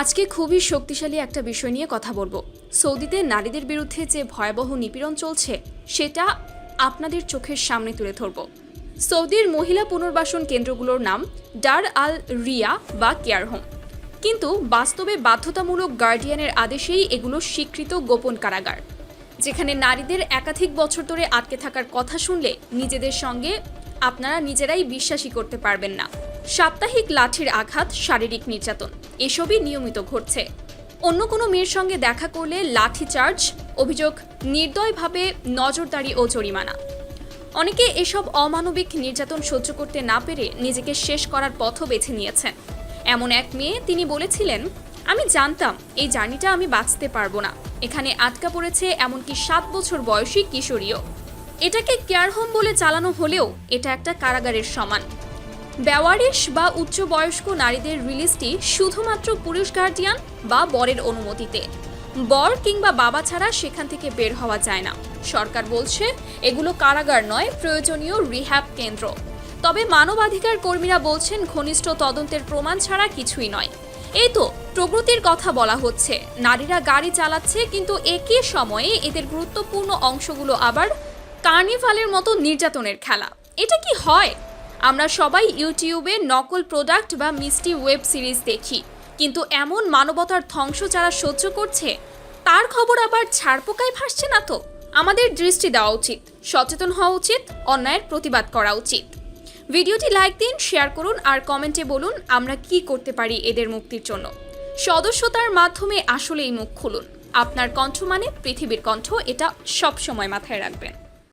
আজকে খুবই শক্তিশালী একটা বিষয় নিয়ে কথা বলব। সৌদিতে নারীদের বিরুদ্ধে যে ভয়াবহ নিপীড়ন চলছে, সেটা আপনাদের চোখের সামনে তুলে ধরব। সৌদির মহিলা পুনর্বাসন কেন্দ্রগুলোর নাম ডার আল রিয়া বা কেয়ার হোম। কিন্তু বাস্তবে বাধ্যতামূলক গার্ডিয়ানের আদেশেই এগুলো স্বীকৃত গোপন কারাগার, যেখানে নারীদের একাধিক বছর ধরে আটকে থাকার কথা শুনলে নিজেদের সঙ্গে আপনারা নিজেরাই বিশ্বাসই করতে পারবেন না। সাপ্তাহিক লাঠির আঘাত, শারীরিক নির্যাতন। এসবই নিয়মিত ঘটছে। অন্য কোনো মেয়ের সঙ্গে দেখা করলে লাঠি চার্জ, অভিযোগ নির্দয়ভাবে নজরদারি ও জরিমানা। অনেকে এসব অমানবিক নির্যাতন সহ্য করতে না পেরে নিজেকে শেষ করার পথও বেছে নিয়েছেন। এমন এক মেয়ে তিনি বলেছিলেন, আমি জানতাম এই জার্নিটা আমি বাঁচতে পারব না। এখানে আটকা পড়েছে এমনকি সাত বছর বয়সী কিশোরীও। এটাকে কেয়ার হোম বলে চালানো হলেও এটা একটা কারাগারের সমান। বেওয়ারিশ বা উচ্চবয়স্ক নারীদের রিলিজটি শুধুমাত্র পুরুষ গার্ডিয়ান বা বরের অনুমতিতে। বর কিংবা বাবা ছাড়া সেখান থেকে বের হওয়া যায় না। সরকার বলছে, এগুলো কারাগার নয়, প্রয়োজনীয় রিহ্যাব কেন্দ্র। তবে মানবাধিকার কর্মীরা বলছেন, ঘনিষ্ঠ তদন্তের প্রমাণ ছাড়া কিছুই নয়। এই তো প্রগতির কথা বলা হচ্ছে। নারীরা গাড়ি চালাচ্ছে, কিন্তু একই সময়ে এদের গুরুত্বপূর্ণ অংশগুলো আবার কার্নিভালের মতো নির্যাতনের খেলা। এটা কি হয়? আমরা সবাই ইউটিউবে নকল প্রোডাক্ট বা মিষ্টি ওয়েব সিরিজ দেখি। কিন্তু এমন মানবতার ধ্বংস যারা সহ্য করছে, তার খবর আবার ছাড়পোকায় ভাসছে না তো? আমাদের দৃষ্টি দেওয়া উচিত, সচেতন হওয়া উচিত, অন্যায়ের প্রতিবাদ করা উচিত। ভিডিওটি লাইক দিন, শেয়ার করুন, আর কমেন্টে বলুন আমরা কি করতে পারি এদের মুক্তির জন্য। সদস্যতার মাধ্যমে আসলেই মুখ খুলুন। আপনার কণ্ঠ মানে পৃথিবীর কণ্ঠ, এটা সবসময় মাথায় রাখবেন।